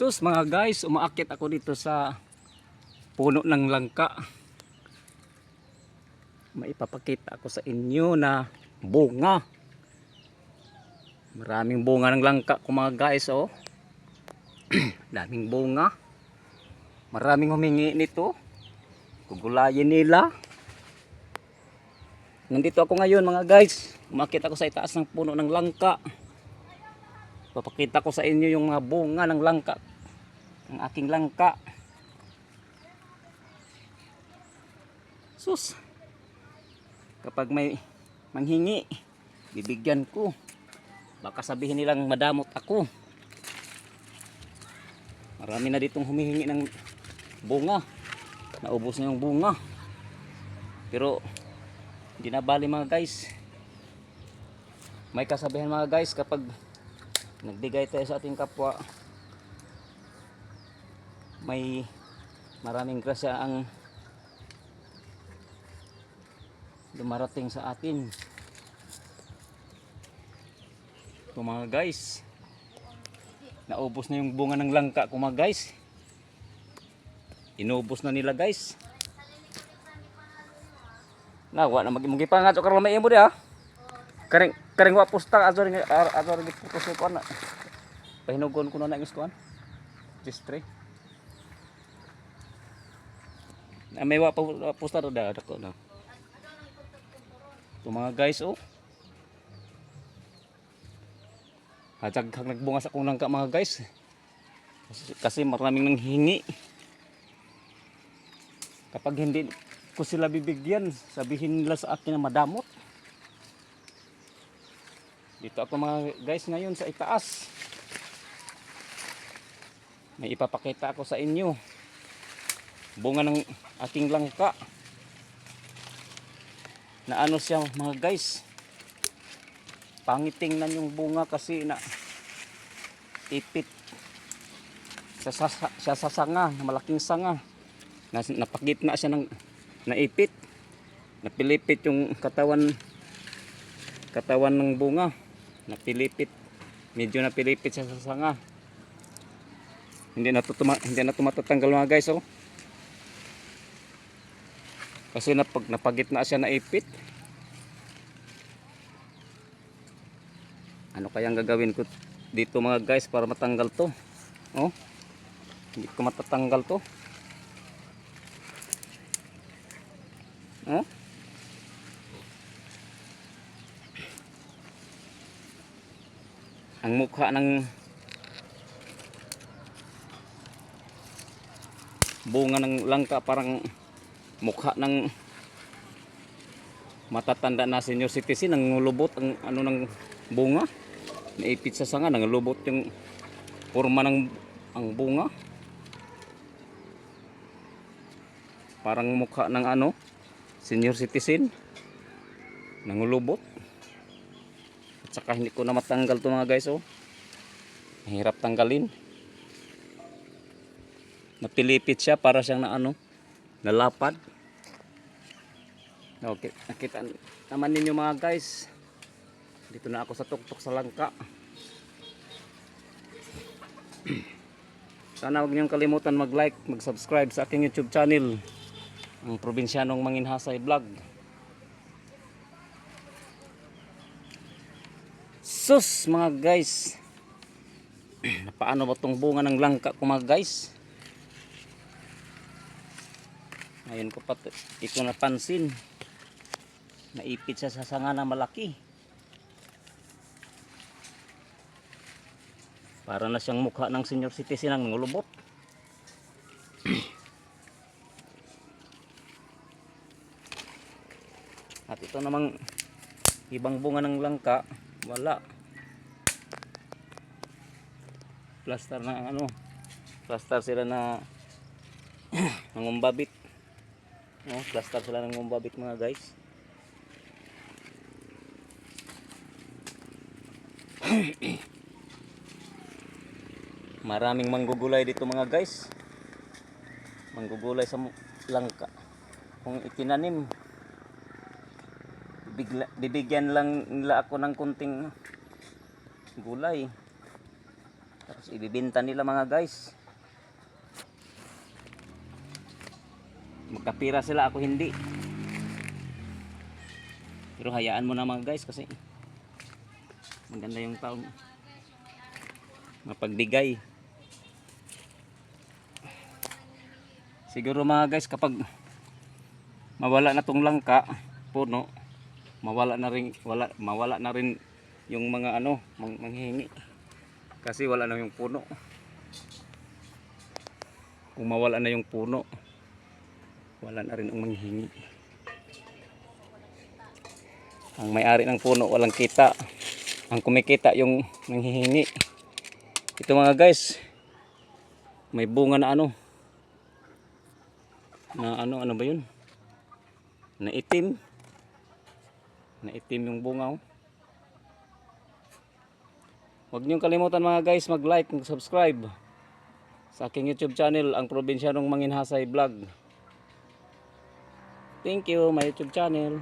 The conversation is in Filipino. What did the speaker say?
Sus mga guys, umaakit ako dito sa puno ng langka. Maipapakita ako sa inyo na bunga. Maraming bunga ng langka ko mga guys oh. Daming bunga. Maraming humingi nito. Gugulayin nila. Nandito ako ngayon mga guys. Umakit ako sa itaas ng puno ng langka. Papakita ko sa inyo yung mga bunga ng langka. Ang aking langka. Sus. Kapag may manghingi, bibigyan ko. Baka sabihin nilang madamot ako. Marami na ditong humihingi ng bunga. Naubos na yung bunga. Pero hindi na bali mga guys. May kasabihan mga guys kapag nagbigay tayo sa ating kapwa may maraming grasya ang dumarating sa atin ito mga guys naubos na yung bunga ng langka ko mga guys inubos na nila guys nawa na magipangat o karon may imo di ha Karing karing wa pusta ato ring ato ko na. Pahinugon ko na na ingos kuan. Distre. Na may wa pa wa pusta ro da ko na. Ito mga guys oh. Hatag kag nagbunga sa kunang ka mga guys. Kasi, kasi maraming nang hingi. Kapag hindi ko sila bibigyan, sabihin nila sa akin na madamot. Dito ako mga guys ngayon sa itaas. May ipapakita ako sa inyo. Bunga ng aking langka. Na ano siya mga guys. Pangitingnan yung bunga kasi na ipit. Sa, sa, siya sa sanga, na malaking sanga. Na, napagitna siya ng naipit. Napilipit yung katawan katawan ng bunga napilipit medyo napilipit siya sa sanga hindi na to hindi na to mga guys oh kasi napag napagitna siya na ipit. Ano kayang gagawin ko dito mga guys para matanggal to? Oh hindi ko matatanggal to. Oh ang mukha ng bunga ng langka parang mukha ng matatanda na senior citizen ang lubot ang ano ng bunga naipit sa sanga nang lubot yung forma ng ang bunga parang mukha ng ano senior citizen nangulubot at saka hindi ko na matanggal to mga guys oh. Mahirap tanggalin. Napilipit siya para siyang na ano, nalapad. Okay, nakita naman ninyo mga guys. Dito na ako sa tuktok sa langka. Sana huwag niyong kalimutan mag-like, mag-subscribe sa aking YouTube channel. Ang Probinsyanong Manginhasay Vlog. Sus mga guys. Paano ba tong bunga ng langka ko mga guys? Ngayon ko pa ito napansin. Naipit sa sanga na malaki. Para na siyang mukha ng senior citizen ng ngulubot. At ito namang ibang bunga ng langka, wala. Plaster na ano, plaster sila na nangumbabit. No, plaster sila ng ngumbabit mga guys. Maraming manggugulay dito mga guys. Manggugulay sa langka. Kung itinanim, bigla, bibigyan lang nila ako ng kunting gulay Tapos ibibinta nila mga guys. Magkapira sila, ako hindi. Pero hayaan mo na mga guys kasi maganda yung taon. Mapagbigay. Siguro mga guys kapag mawala na tong langka, puno, mawala na rin wala mawala na rin yung mga ano, mang, manghihingi. Kasi wala na yung puno. Kung mawala na yung puno, wala na rin ang manghihingi. Ang may-ari ng puno walang kita. Ang kumikita yung nanghihingi. Ito mga guys, may bunga na ano. Na ano, ano ba yun? Na itim. Na itim yung bunga. Oh. Huwag niyong kalimutan mga guys mag-like, mag-subscribe sa aking YouTube channel, ang Probinsyanong Manginhasay Vlog. Thank you, my YouTube channel.